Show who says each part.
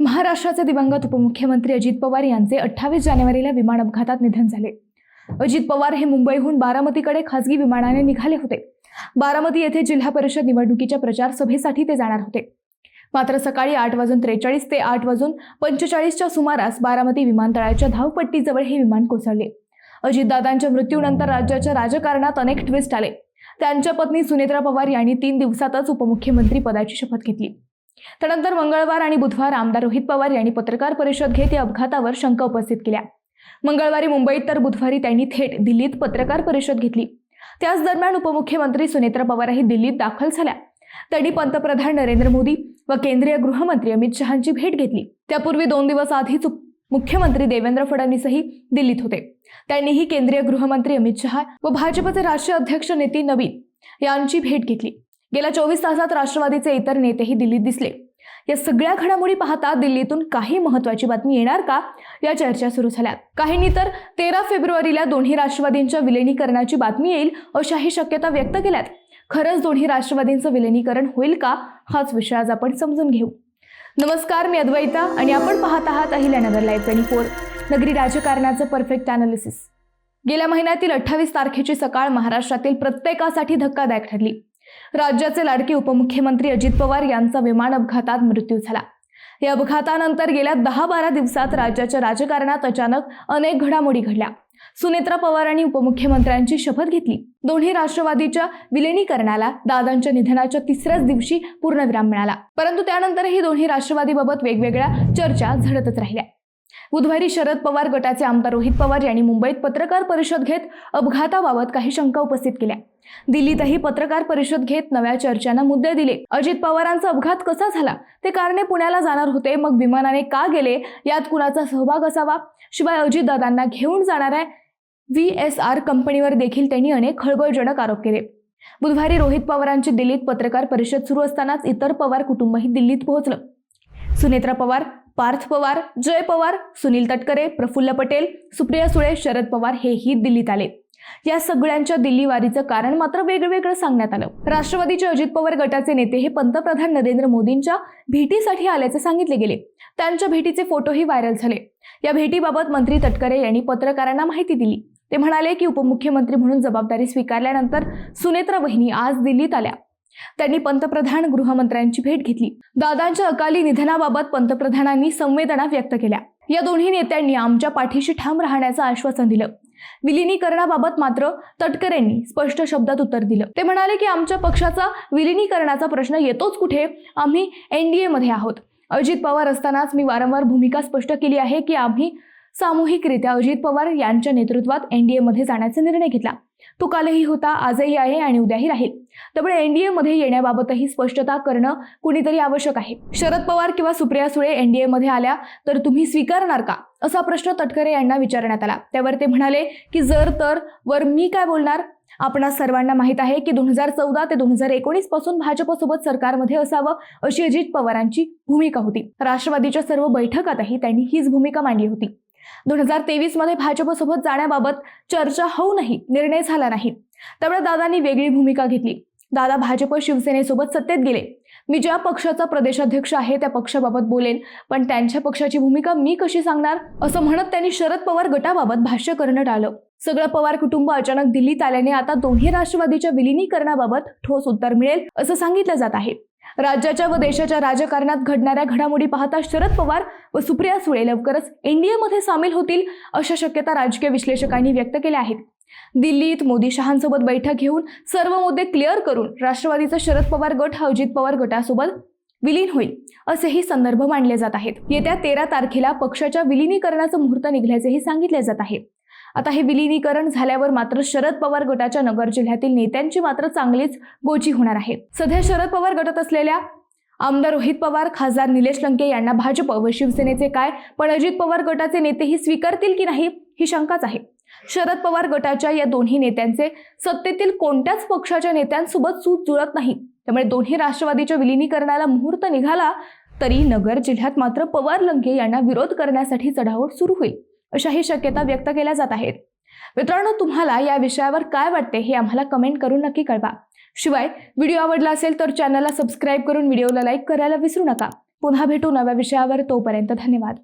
Speaker 1: महाराष्ट्राचे दिवंगत उपमुख्यमंत्री अजित पवार यांचे अठ्ठावीस जानेवारीला विमान अपघातात निधन झाले. अजित पवार हे मुंबईहून बारामतीकडे खासगी विमानाने निघाले होते. बारामती येथे जिल्हा परिषद निवडणुकीच्या प्रचार सभेसाठी ते जाणार होते. मात्र सकाळी आठ वाजून त्रेचाळीस ते आठ वाजून पंचेचाळीसच्या सुमारास बारामती विमानतळाच्या धावपट्टीजवळ हे विमान कोसळले. अजितदादांच्या मृत्यूनंतर राज्याच्या राजकारणात अनेक ट्विस्ट आले. त्यांच्या पत्नी सुनेत्रा पवार यांनी तीन दिवसातच उपमुख्यमंत्री पदाची शपथ घेतली. त्यानंतर मंगळवार आणि बुधवार आमदार रोहित पवार यांनी पत्रकार परिषद घेत या अपघातावर शंका उपस्थित केल्या. मंगळवारी मुंबईत तर बुधवारी त्यांनी थेट दिल्लीत पत्रकार परिषद घेतली. त्याच दरम्यान उपमुख्यमंत्री सुनेत्रा पवारही दिल्लीत दाखल झाल्या. त्यांनी पंतप्रधान नरेंद्र मोदी व केंद्रीय गृहमंत्री अमित शहांची भेट घेतली. त्यापूर्वी दोन दिवस आधीच मुख्यमंत्री देवेंद्र फडणवीसही दिल्लीत होते. त्यांनीही केंद्रीय गृहमंत्री अमित शहा व भाजपचे राष्ट्रीय अध्यक्ष नितीन नवीन यांची भेट घेतली. गेल्या चोवीस तासात राष्ट्रवादीचे इतर नेतेही दिल्लीत दिसले. या सगळ्या घडामोडी पाहता दिल्लीतून काही महत्वाची बातमी येणार का? या चर्चा सुरू झाल्या काहींनी तर तेरा फेब्रुवारीला दोन्ही राष्ट्रवादींच्या विलिनीकरणाची बातमी येईल अशाही शक्यता व्यक्त केल्यात. खरंच दोन्ही राष्ट्रवादींचं विलिनीकरण होईल का? हाच विषय आज आपण समजून घेऊ. नमस्कार मी अद्वैता आणि आपण पाहत आहात अहिल्यानगर लाईव्ह ट्वेंटी फोर नगरी राजकारणाचं परफेक्ट अनालिसिस गेल्या महिन्यातील अठ्ठावीस तारखेची सकाळ महाराष्ट्रातील प्रत्येकासाठी धक्कादायक ठरली. राज्याचे लाडके उपमुख्यमंत्री अजित पवार यांचा विमान अपघातात मृत्यू झाला. या अपघातानंतर गेल्या दहा बारा दिवसात राज्याच्या राजकारणात अचानक अनेक घडामोडी घडल्या. सुनेत्रा पवारांनी उपमुख्यमंत्र्यांची शपथ घेतली. दोन्ही राष्ट्रवादीच्या विलिनीकरणाला दादांच्या निधनाच्या तिसऱ्याच दिवशी पूर्णविराम मिळाला. परंतु त्यानंतरही दोन्ही राष्ट्रवादीबाबत वेगवेगळ्या चर्चा झडतच राहिल्या. बुधवारी शरद पवार गटाचे आमदार रोहित पवार यांनी मुंबईत पत्रकार परिषद घेत अपघाताबाबत काही शंका उपस्थित केल्या. दिल्लीतही पत्रकार परिषद घेत नव्या चर्चांना मुद्दे दिले. अजित पवारांचा अपघात कसा झाला? ते कारणे पुण्याला जाणार होते. मग विमानाने का गेले? यात कुणाचा सहभाग असावा? शिवाय अजितदादांना घेऊन जाणाऱ्या व्ही एस आर कंपनीवर देखील त्यांनी अनेक खळबळजनक आरोप केले. बुधवारी रोहित पवारांची दिल्लीत पत्रकार परिषद सुरू असतानाच इतर पवार कुटुंबही दिल्लीत पोहोचलं. सुनेत्रा पवार पार्थ पवार जय पवार सुनील तटकरे प्रफुल्ल पटेल सुप्रिया सुळे शरद पवार हेही दिल्लीत आले. या सगळ्यांच्या दिल्ली वारीचं कारण मात्र वेगवेगळं सांगण्यात आलं. राष्ट्रवादीचे अजित पवार गटाचे नेते हे पंतप्रधान नरेंद्र मोदींच्या भेटीसाठी आल्याचे सांगितले गेले. त्यांच्या भेटीचे फोटोही व्हायरल झाले. या भेटीबाबत मंत्री तटकरे यांनी पत्रकारांना माहिती दिली. ते म्हणाले की उपमुख्यमंत्री म्हणून जबाबदारी स्वीकारल्यानंतर सुनेत्रा वहिनी आज दिल्लीत आल्या. त्यांनी पंतप्रधान गृहमंत्र्यांची भेट घेतली. दादांच्या अकाली निधनाबाबत पंतप्रधानांनी संवेदना व्यक्त केल्या. या दोन्ही नेत्यांनी आमच्या पाठीशी ठाम राहण्याचं आश्वासन दिलं. विलिनीकरणाबाबत मात्र तटकरेंनी स्पष्ट शब्दात उत्तर दिलं. ते म्हणाले की आमच्या पक्षाचा विलिनीकरणाचा प्रश्न येतोच कुठे? आम्ही एनडीए मध्ये आहोत. अजित पवार असतानाच मी वारंवार भूमिका स्पष्ट केली आहे की आम्ही सामूहिकरित्या अजित पवार यांच्या नेतृत्वात एनडीए मध्ये जाण्याचा निर्णय घेतला. तो कालही होता आजही आहे आणि उद्याही राहील. त्यामुळे एनडीए मध्ये येण्याबाबतही स्पष्टता करणं कुणीतरी आवश्यक आहे. शरद पवार किंवा सुप्रिया सुळे एनडीए मध्ये आल्या तर तुम्ही स्वीकारणार का? असा प्रश्न तटकरे यांना विचारण्यात आला. त्यावर ते म्हणाले की जर तर. वर मी काय बोलणार? आपणा सर्वांना माहीत आहे की दोन हजार चौदा ते दोन हजार एकोणीसपासून भाजपसोबत सरकारमध्ये असावं अशी अजित पवारांची भूमिका होती. राष्ट्रवादीच्या सर्व बैठकातही त्यांनी हीच भूमिका मांडली होती. दोन हजार तेवीसमध्ये भाजपसोबत जाण्याबाबत चर्चा होऊनही निर्णय झाला नाही. त्यामुळे दादांनी वेगळी भूमिका घेतली. दादा भाजप शिवसेनेसोबत सत्तेत गेले. मी ज्या पक्षाचा प्रदेशाध्यक्ष आहे त्या पक्षाबाबत बोलेन. पण त्यांच्या पक्षाची भूमिका मी कशी सांगणार? असं म्हणत त्यांनी शरद पवार गटाबाबत भाष्य करणं टाळलं. सगळं पवार कुटुंब अचानक दिल्लीत आल्याने आता दोन्ही राष्ट्रवादीच्या विलिनीकरणाबाबत ठोस उत्तर मिळेल असं सांगितलं जात आहे. राज्याच्या व देशाच्या राजकारणात घडणाऱ्या घडामोडी पाहता शरद पवार व सुप्रिया सुळे लवकरच एनडीएमध्ये सामील होतील अशा शक्यता राजकीय विश्लेषकांनी व्यक्त केल्या आहेत. दिल्लीत मोदी शहांसोबत बैठक घेऊन सर्व मुद्दे क्लिअर करून राष्ट्रवादीचा शरद पवार गट हा अजित पवार गटासोबत विलीन होईल असेही संदर्भ मांडले जात आहेत. येत्या तेरा तारखेला पक्षाच्या विलिनीकरणाचं मुहूर्त निघल्याचेही सांगितले जात आहे. आता हे विलिनीकरण झाल्यावर मात्र शरद पवार गटाच्या नगर जिल्ह्यातील नेत्यांची मात्र चांगलीच गोची होणार आहे. सध्या शरद पवार गटात असलेल्या आमदार रोहित पवार खासदार निलेश लंके यांना भाजप व शिवसेनेचे काय पण अजित पवार गटाचे नेतेही स्वीकारतील की नाही ही शंकाच आहे. शरद पवार गटाच्या या दोन्ही नेत्यांचे सत्तेतील कोणत्याच पक्षाच्या नेत्यांसोबत सूत जुळत नाही. त्यामुळे दोन्ही राष्ट्रवादीच्या विलिनीकरणाला मुहूर्त निघाला तरी नगर जिल्ह्यात मात्र पवार लंके यांना विरोध करण्यासाठी चढाओढ सुरू होईल. अशाही शक्यता व्यक्त केल्या जात आहेत. मित्रांनो तुम्हाला या विषयावर काय वाटते हे आम्हाला कमेंट करून नक्की कळवा. शिवाय व्हिडिओ आवडला असेल तर चॅनलला सबस्क्राईब करून व्हिडिओला लाईक करायला विसरू नका. पुन्हा भेटू नव्या विषयावर तोपर्यंत धन्यवाद.